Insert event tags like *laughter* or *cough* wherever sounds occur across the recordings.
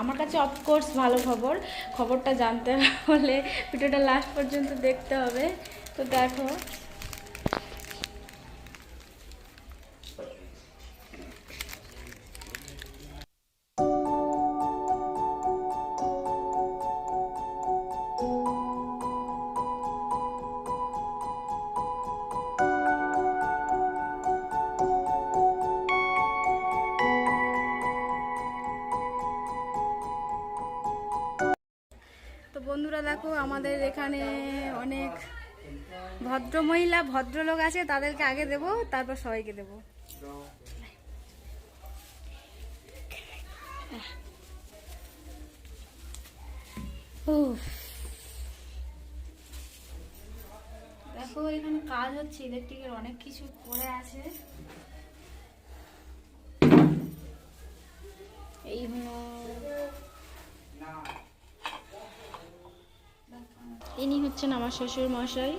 আমার কাছে অফকোর্স ভালো খবর। খবরটা জানতে হলে ভিডিওটা লাস্ট পর্যন্ত দেখতে হবে। তো দেখো। দেখো, আমাদের এখানে অনেক ভদ্র মহিলা ভদ্রলোক আছে, তাদেরকে আগে দেব, তারপর সবাইকে দেব। দেখো, এখানে কাজ হচ্ছে, ইলেকট্রিকের অনেক কিছু পড়ে আছে এই হলো ইনি হচ্ছেন আমার শ্বশুর মশাই।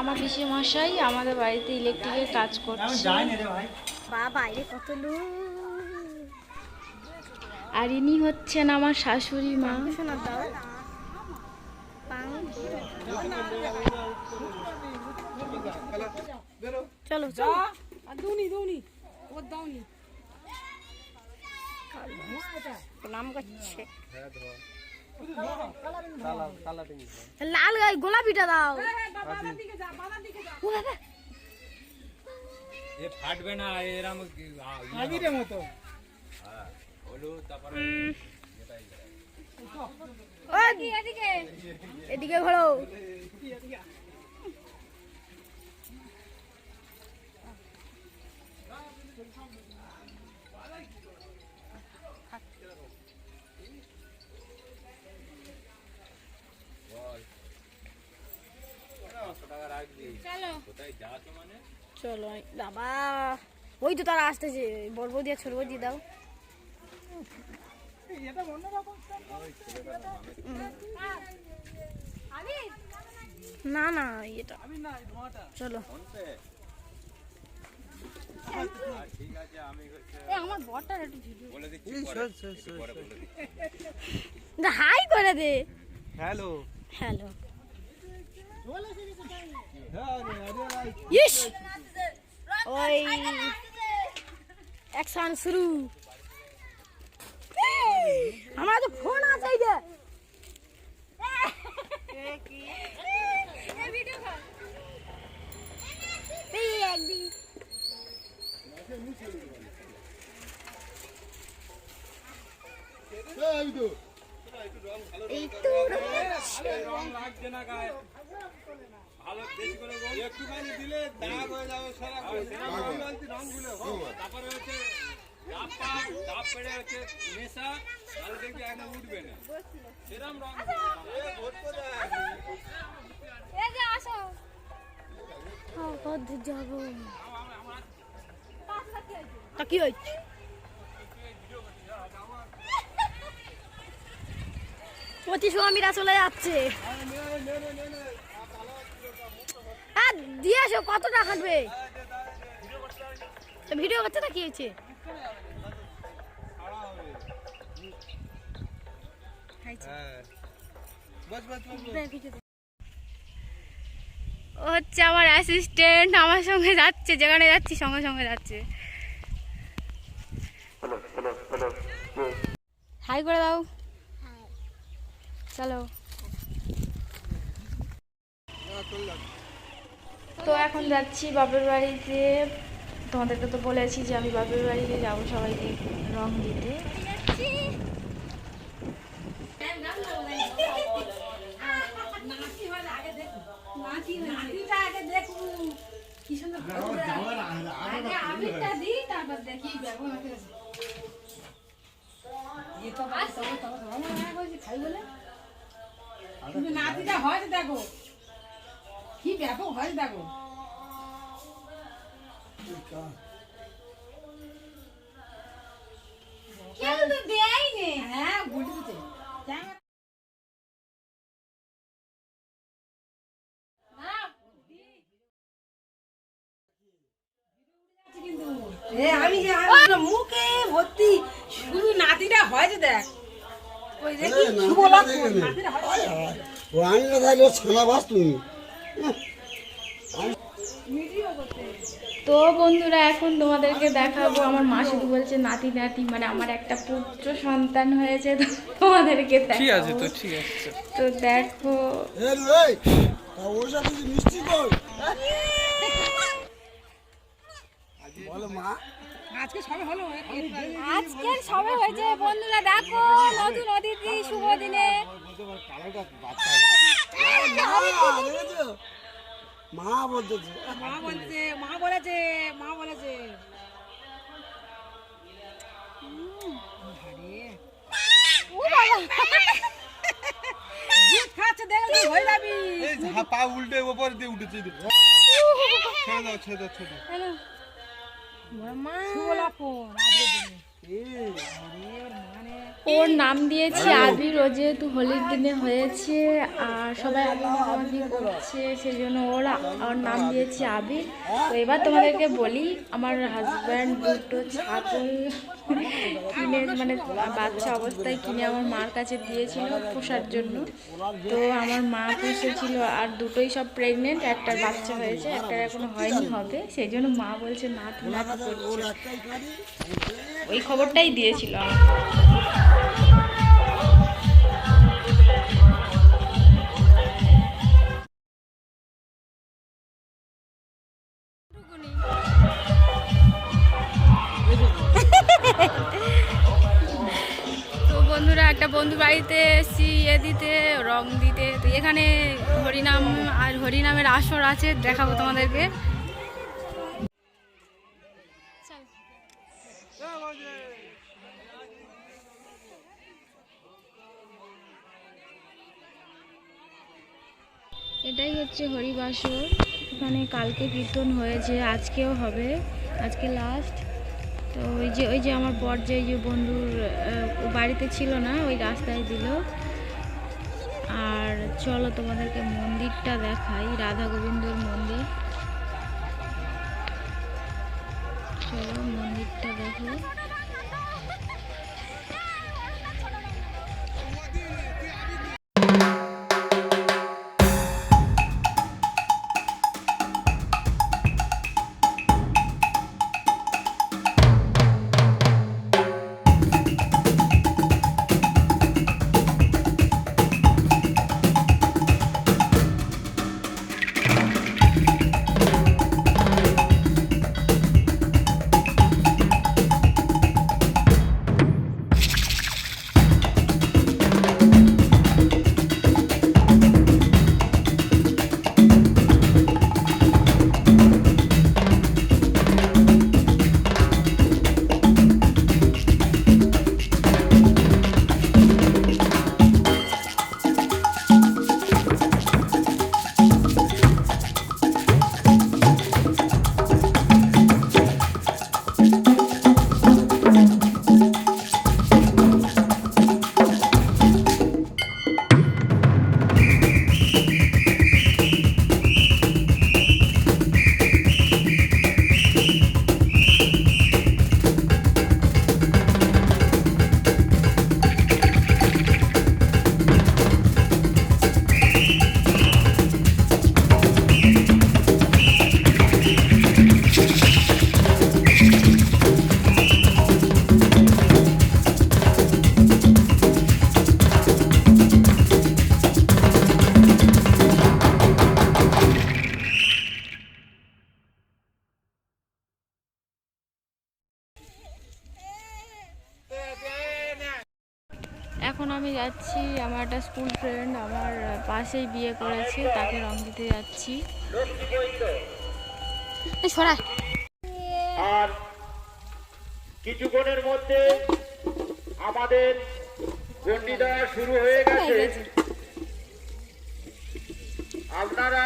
আমার পিসি মশাই আমাদের বাড়িতে ইলেকট্রিকের কাজ করছে। বা বাইরে কত লোক। আর ইনি হচ্ছেন আমার শাশুড়ি মা। চলো চলো প্রণাম করছে লাল গাই গোলাপিটা দাও ও বাবা, এ ফাটবে না এরম হাজিরে মতো হলুদ তারপরে ও, এদিকে ঘোরো চলো। বাবা ওই তো তারা আসতেছে বড় বৌদি আর ছোট বৌদি দাও। না না এটা চলো। হাই করে দে। হ্যালো। হ্যালো। হ্যাঁ ইস ওই অ্যাকশন শুরু। আমার তো ফোন আছে এই যে। এই তো রং লাগছে না গায়ে। ভালো বেশি করে। বল একটুখানি দিলে দাগ হয়ে যাবে। সারা তারপরে হচ্ছে ডাব পাক ডাব পেড়ে হচ্ছে নেশা তাহলে দেখবি একদম উঠবে না। সেরম রং। এই যে আসো। কত যাব তা কি হয়েছে? পঁচিশ চলে যাচ্ছে। দিয়ে আসো কতটা হাঁটবে? ভিডিও করছে না কি হয়েছে? ও হচ্ছে আমার অ্যাসিস্ট্যান্ট আমার সঙ্গে যাচ্ছে যেখানে যাচ্ছি সঙ্গে সঙ্গে যাচ্ছে। হাই করে দাও। চলো। তো এখন যাচ্ছি বাপের বাড়িতে। তোমাদেরকে তো বলেছি যে আমি বাপের বাড়িতে যাব সবাইকে রং দিতে। হয়েছে দেখো। 계속 가진다고. 그러니까. মুখে ভর্তি। শুধু নাতিটা যে দেখ। ওই দেখি ও আমি না থাকলে ছানা বাস তুমি তো বন্ধুরা এখন তোমাদেরকে দেখাবো। আমার মা শুধু বলছে নাতি নাতি মানে আমার একটা পুত্র সন্তান হয়েছে। তোমাদেরকে ঠিক আছে তো ঠিক আছে তো দেখো। আজকে সবে হলো আজকে সবে হয়েছে বন্ধুরা দেখো নতুন অতিথি শুভ দিনে। মা, বলতেছে মা বলছে মা বলেছে মা বলেছে। *laughs* পা উল্টে ওপর দিয়ে উঠেছে ছেড়ে দাও ছেড়ে দাও ছেড়ে দাও। মা। ওর নাম দিয়েছি আবির ও যেহেতু হোলির দিনে হয়েছে আর সবাই আবির করছে সেই জন্য ওরা ওর নাম দিয়েছি আবির তো এবার তোমাদেরকে বলি আমার হাজব্যান্ড দুটো ছাগল কিনে মানে বাচ্চা অবস্থায় কিনে আমার মার কাছে দিয়েছিল পোষার জন্য। তো আমার মা পুষেছিল আর দুটোই সব প্রেগনেন্ট একটার বাচ্চা হয়েছে একটার এখনও হয়নি হবে সেই জন্য মা বলছে না তুমি ওর করছে। একটাই কারি ওই খবরটাই দিয়েছিল আমাকে। বাড়িতে এসেছি ইয়ে দিতে, রং দিতে। তো এখানে হরিনাম আর হরিনামের আসর আছে, দেখাবো তোমাদেরকে। এটাই হচ্ছে হরিবাসর। এখানে কালকে কীর্তন হয়েছে, আজকেও হবে, আজকে লাস্ট তো ওই যে ওই যে আমার বর যে যে বন্ধুর বাড়িতে ছিল না, ওই রাস্তায় দিল। আর চলো তোমাদেরকে মন্দিরটা দেখাই, রাধা গোবিন্দর মন্দির। চলো মন্দিরটা দেখো। এখন আমি যাচ্ছি আমার একটা স্কুল ফ্রেন্ড আমার পাশেই বিয়ে করেছে তাকে রং দিতে যাচ্ছি। সরা। আর কিছুক্ষণের মধ্যে আমাদের গন্ডি দেওয়া শুরু হয়ে গেছে। আপনারা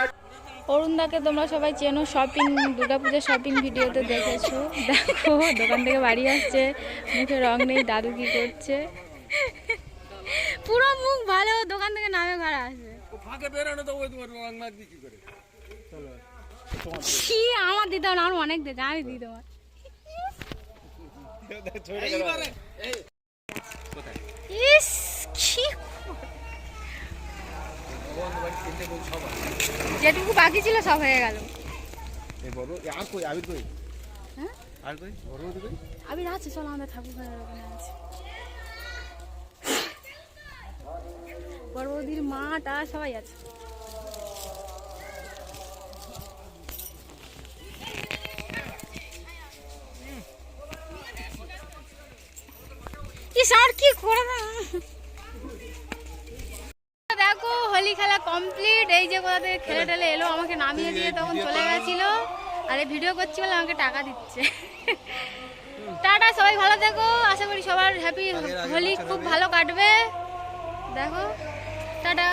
অরুণদাকে তোমরা সবাই চেনো শপিং দুর্গাপূজার শপিং ভিডিওতে দেখেছ। দেখো দোকান থেকে বাড়ি আসছে মুখে রং নেই দাদু কি করছে? পুরো মুখ ভালো দোকান থেকে নামে ঘর আসবে। ফাঁকে বেরোনো তো ওই তোমার রং লাগবে কি করে। কি আমার দিতে হবে না আমার অনেক দিতে আমি দিই তোমার ইস কি যেটুকু বাকি ছিল সব হয়ে গেল। আর কই আবির কই? হ্যাঁ? আর কই? বড়মতি কই? আমি আছে চলো আমাদের ঠাকুর ঘরের ওখানে আছে। বড় বৌদির মাটা সবাই আছে। আর কি করে না? দেখো হোলি খেলা কমপ্লিট এই যে কোথা থেকে খেলে টেলে এলো আমাকে নামিয়ে দিয়ে তখন চলে গেছিল। আর এই ভিডিও করছি বলে আমাকে টাকা দিচ্ছে। টাটা সবাই ভালো থেকো। আশা করি সবার হ্যাপি হোলি খুব ভালো কাটবে। দেখো। টাটা